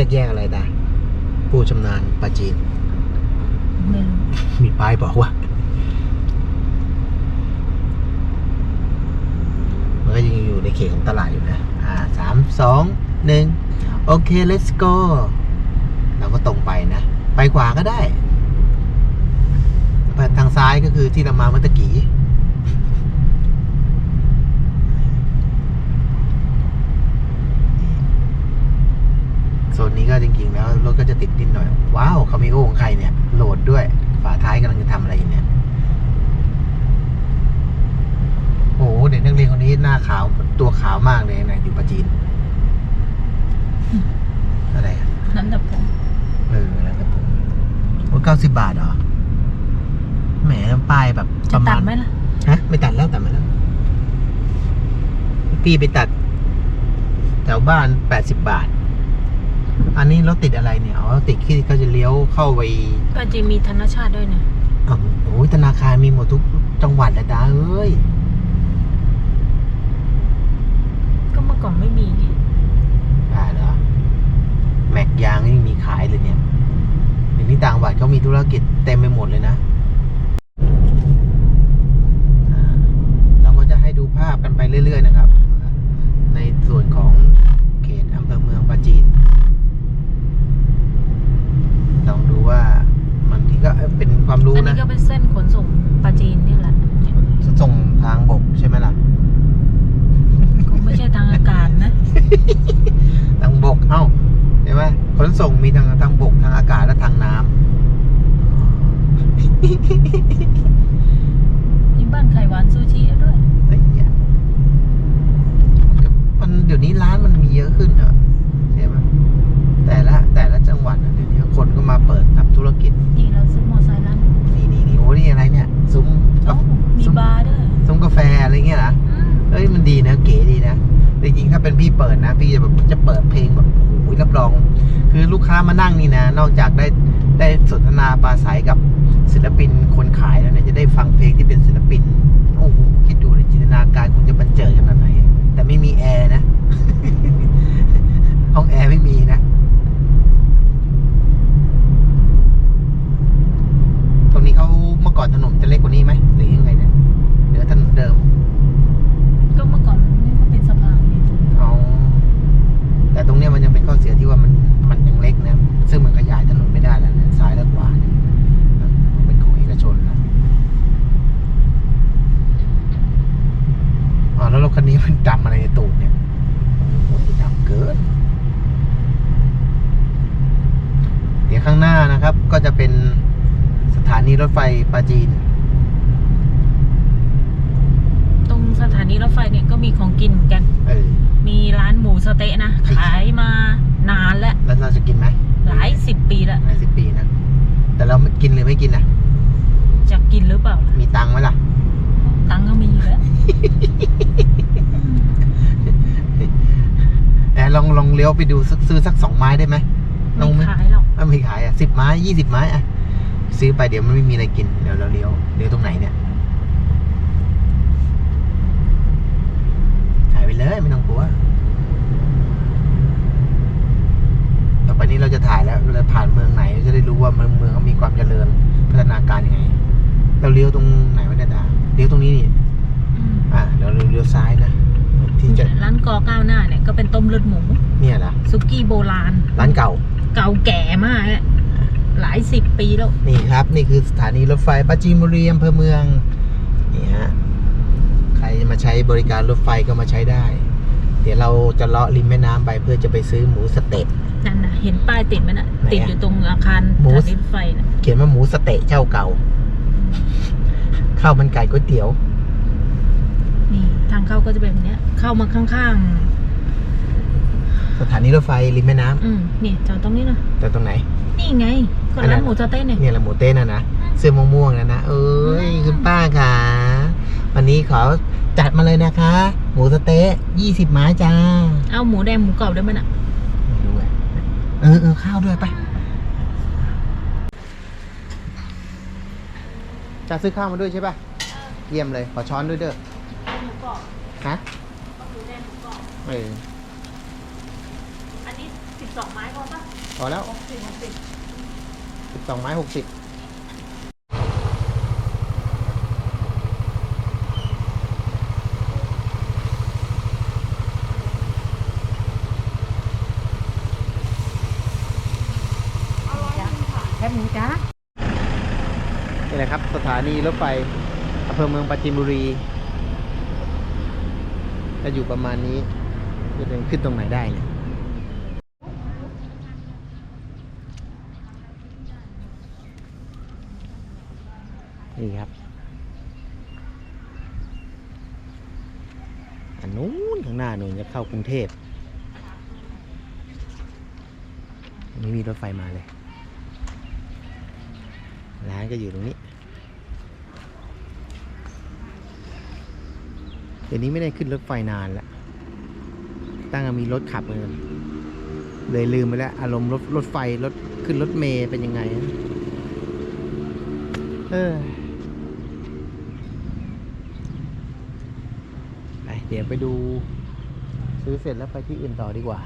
นี้ก็เรียกแยกอะไรตาผู้ชำนาญปลาจีน ไม่รู้มีป้ายบอกว่า มันก็ยังอยู่ในเขตของตลาดอยู่นะ อ่าสามสองหนึ่งโอเค let's go เราก็ตรงไปนะ ไปขวาก็ได้ไปทางซ้ายก็คือที่เรามาเมื่อตะกี้ โซนนี้ก็จริงๆแล้วรถก็จะติดดินหน่อย ว้าวคามิโอของใครเนี่ย โหลดด้วย ฝาท้ายกำลังจะทำอะไรอยู่เนี่ย โอ้โหเด็กนักเรียนคนนี้หน้าขาวตัวขาวมากเลยนะอยู่ประจีน อะไรอะน้ำดับผมเออแล้วแต่ผมว่าเก้าสิบบาทเหรอ แหมป้ายแบบปจะระตัมาดณไหมล่ะ ฮะ ไม่ตัดแล้วตัดมาแล้ว พี่ไปตัด แถวบ้านแปดสิบบาท อันนี้รถติดอะไรเนี่ยอ๋อติดที่เขาจะเลี้ยวเข้าไปก็จะมีธนชาติด้วยเนี่ยอ้าวโอ้ยธนาคารมีหมดทุกจังหวัดเลยดาเอ้ยก็เมื่อก่อนไม่มีไงได้เหรอแม็กยางนี่มีขายเลยเนี่ยเดี๋ยวนี้ต่างจังหวัดเขามีธุรกิจเต็มไปหมดเลยนะอ่าเราก็จะให้ดูภาพกันไปเรื่อย ๆ นะครับ ในส่วนของเขตอำเภอเมืองปราจีน ลองดู ว่ามันที่ก็เป็นความรู้อันนี้นะก็เป็นเส้นขนส่งปลาจีนนี่แหละเนี่ยส่งทางบกใช่ไหมล่ะ คงไม่ใช่ทางอากาศนะ ทางบก เอ้าใช่ไหมขนส่งมีทางทางบกทางอากาศและทางน้ำมีบ้านไข่หวานซูชิด้วยไอ้เหี้ยมันเดี๋ยวนี้ร้านมันมีเยอะขึ้นเหรอใช่ไหมแต่ละแต่ละ จังหวัดอะเดี๋ยวนี้คนก็มาเปิดทำธุรกิจ นี่เราซื้อมอไซค์ร้านนี่นี่นี่โอ้นี่อะไรเนี่ย ซุ้มโอ้มีบาร์ด้วยซุ้มกาแฟอะไรเงี้ยเหรออืมเอ้ยมันดีนะเก๋ดีนะแต่จริงๆถ้าเป็นพี่เปิดนะพี่จะแบบจะเปิดเพลงแบบโอ้ยรับรอง คือลูกค้ามานั่งนี่นะ นอกจากได้ได้สนทนาปราศัยกับศิลปินคนขายแล้วเนี่ยจะได้ฟังเพลงที่เป็นศิลปิน โอ้โหคิดดูเลยจินตนาการคุณจะบันเจิดขนาดไหน แต่ไม่มีแอร์นะ ห้องแอร์ไม่มีนะ ตรงนี้เขาเมื่อก่อนถนนจะเล็กกว่านี้ไหมหรือยังไงเนี่ยเหลือถนนเดิม ก็เมื่อก่อนนี่ก็เป็นสะพานเนี่ย อ๋อแต่ตรงเนี้ยมันยังเป็นข้อเสียที่ว่ามันมันยังเล็กนะ ซึ่งมันขยายถนนไม่ได้แล้วเนี่ยซ้ายและขวาเนี่ยมันเป็นของเอกชนนะอ๋อแล้วรถคันนี้มันดำอะไรในตูดเนี่ยโอ้โหดำเกิน เดี๋ยว ข้างหน้านะครับ ก็จะเป็นสถานีรถไฟปราจีน ตรงสถานีรถไฟเนี่ยก็มีของกินเหมือนกัน เออ มีร้านหมูสะเต๊ะนะ ขายมานานแล้ว แล้วเราจะกินไหมหลายสิบปีแล้วหลายสิบปีนะ แต่เราไม่กินหรือไม่กินนะจะกินหรือเปล่าล่ะมีตังค์ไหมล่ะ ตังค์ก็มีอยู่แล้วแอบลองลองเลี้ยวไปดูสักซื้อสักสองไม้ได้ไหมลไม่องไหมขายหรอก ไม่มีขายอะสิบไม้ยี่สิบไม้อะซื้อไปเดี๋ยวมันไม่มีอะไรกินเดี๋ยวเราเลี้ยวเลี้ยวตรงไหนเนี่ยขายไปเลยไม่ต้องกลัวต่อไปนี้เราจะถ่ายแล้วเราจะผ่านเมืองไหนเราจะได้รู้ว่าเมืองเมืองเขามีความเจริญพัฒนาการยังไง เราเลี้ยวตรงไหนวะเนี่ยดาเลี้ยวตรงนี้นี่อืมอ่าเดี๋ยวเราเลี้ยวซ้ายนะที่จะร้านกอก้าวหน้าเนี่ยก็เป็นต้มเลือดหมู เนี่ยเหรอซุกี้โบราณ ร้านเก่า เก่าแก่มากอะหลายสิบปีแล้ว นี่ครับ นี่คือสถานีรถไฟปราจีนบุรีอำเภอเมืองนี่ฮะใครมาใช้บริการรถไฟก็มาใช้ได้ เดี๋ยวเราจะเลาะริมแม่น้ำไปเพื่อจะไปซื้อหมูสะเต๊ะ นั่นนะเห็นป้ายติดไหมน่ะไหนอะติดอยู่ตรงอาคารหมูสถานีรถไฟน่ะเขียนว่าหมูสะเต๊ะเจ้าเก่า ข้าวมันไก่ก๋วยเตี๋ยว นี่ทางเข้าก็จะเป็นแบบเนี้ย เข้ามาข้าง สถานีรถไฟริมแม่น้ำๆอืมเนี่ยจอดตรงนี้นะแต่ตรงไหน นี่ไงก็อันนั้ร้านนหมูสะเต๊ะเนี่ย เนี่ยแหละหมูเต้นนะนะเสื้อม่วงๆนะนะเอ้ยคุณป้าค่ะวันนี้ขอจัดมาเลยนะคะ หมูสะเต๊ะยี่สิบไม้จ้าเอาหมูแดงหมูกรอบได้ไหมน่ะไม่รู้อะเออเออข้าวด้วยไปจะซื้อข้าวมาด้วยใช่ป่ะเยี่ยมเลยขอช้อนด้วยเด้อหมูกรอบฮะหมูแดงหมูกรอบเอออันนี้ สิบสองไม้พอปะพอแล้วหกสิบหกสิบสิบสองไม้หกสิบแคบหมูจ้านี่แหละครับ สถานีรถไฟอำเภอเมืองปราจีนบุรี จะอยู่ประมาณนี้จะเดินขึ้นตรงไหนได้เนี่ย นี่ครับ อันนู้นข้างหน้านู่นจะเข้ากรุงเทพอันนี้มีรถไฟมาเลย ร้านก็อยู่ตรงนี้ เดี๋ยวนี้ไม่ได้ขึ้นรถไฟนานแล้ว ตั้งแต่มีรถขับเลยเลยลืมไปแล้ว อารมณ์รถรถไฟรถขึ้นรถเมย์เป็นยังไง เออ ไป เดี๋ยวไปดูซื้อเสร็จแล้วไปที่อื่นต่อดีกว่า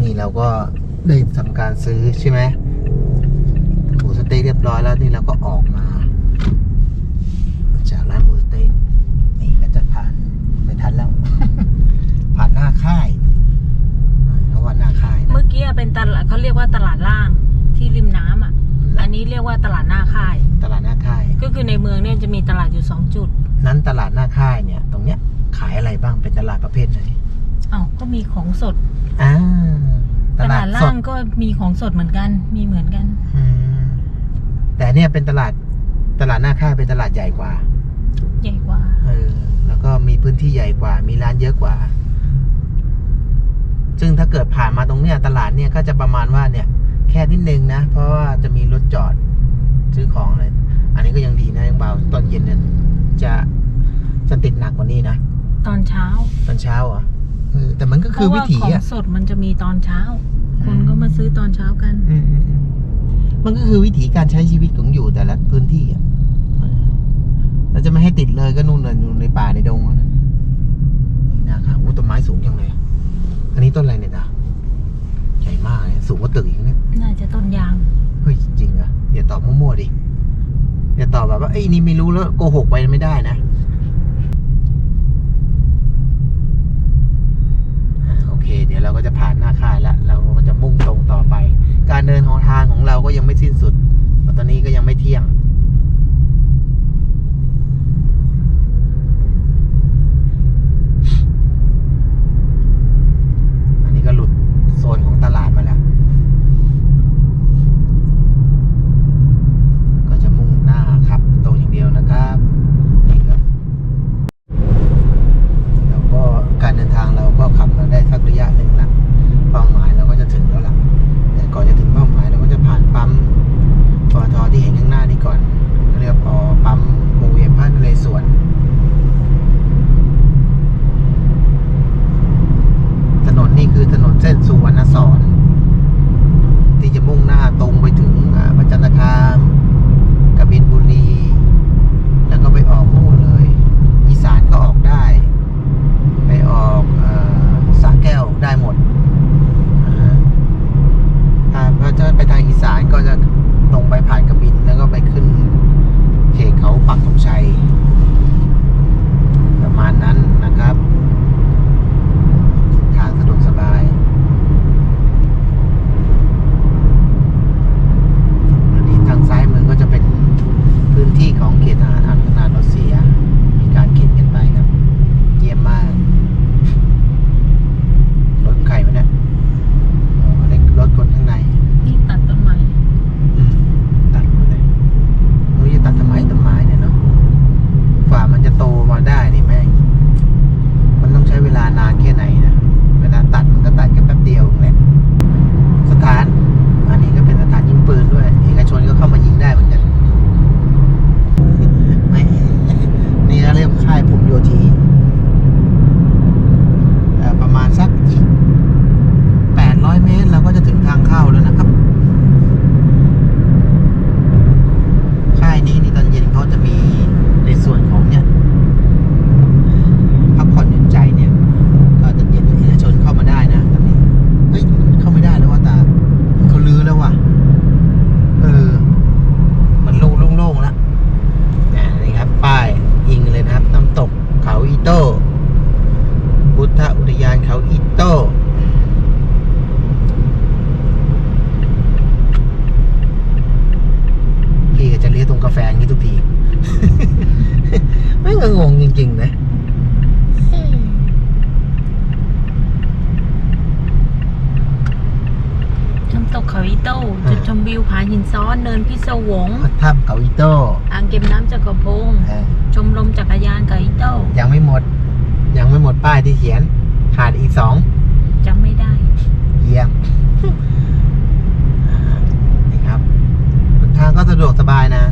นี่เราก็ได้ทำการซื้อใช่ไหมหมูสเต๊กเรียบร้อยแล้วนี่เราก็ออกมา จากร้านหมูสะเต๊กนี่ก็จะผ่านไม่ทันแล้ว ผ่านหน้าค่ายเพราะว่าหน้าค่า ยนะเมื่อกี้เป็นตลาดเขาเรียกว่าตลาดล่างที่ริมน้ำอะ อันนี้เรียกว่าตลาดหน้าค่าย ตลาดหน้าค่าย ก็คือในเมืองเนี่ยจะมีตลาดอยู่สองจุด นั้นตลาดหน้าค่ายเนี่ย ตรงเนี้ยขายอะไรบ้างเป็นตลาดประเภทไหนอ้าวก็มีของสดอ่าตลาดล่างก็มีของสดเหมือนกัน มีเหมือนกันอืมแต่เนี่ยเป็นตลาดตลาดหน้าค่ายเป็นตลาดใหญ่กว่า ใหญ่กว่าเออแล้วก็มีพื้นที่ใหญ่กว่า มีร้านเยอะกว่า ซึ่งถ้าเกิดผ่านมาตรงเนี้ยตลาดเนี่ยก็จะประมาณว่าเนี่ยแค่นิดนึงนะ เพราะว่าจะมีรถจอดซื้อของอะไรอันนี้ก็ยังดีนะยังเบาตอนเย็นเนี่ยจะจะติดหนักกว่านี้นะตอนเช้า ตอนเช้าอะเออแต่มันก็เพคือราะวิว่าถีของอะสดมันจะมีตอนเช้า คนก็มาซื้อตอนเช้ากันอืมอืมอืมมันก็คือวิถีการใช้ชีวิตของอยู่แต่ละพื้นที่อะเออเราจะไม่ให้ติดเลยก็นู่นน่ะอยู่ในป่าในดงอะนะนี่นะครับโอ้ต้นไม้สูงจังเลย อันนี้ต้นอะไรเนี่ยนะใหญ่มากเลยสูงกว่าตึกอีกเนี่ย น่าจะต้นยาง เฮ้ยจริงเหรอะอย่าตอบมั่วๆดิ อย่าตอบแบบว่าไอ้ยนี่ไม่รู้แล้วโกหกไปไม่ได้นะอ่าโอเค เดี๋ยวเราก็จะผ่านหน้าค่ายแล้วเราก็จะมุ่งตรงต่อไป การเดินของทางของเราก็ยังไม่สิ้นสุดเพราะตอนนี้ก็ยังไม่เที่ยง เขาอิโต้อ่าจุดชมวิวผาหินซ้อนเนินพิศวงถ้ำเขาอิโต้อ่างเก็บน้ำจักรพงศ์เออชมรมจักรยานเขาอิโต้ยังไม่หมด ยังไม่หมดป้ายที่เขียน ขาดอีกสองจำไม่ได้ เยี่ยมอ่านี่ครับทางก็สะดวกสบายนะ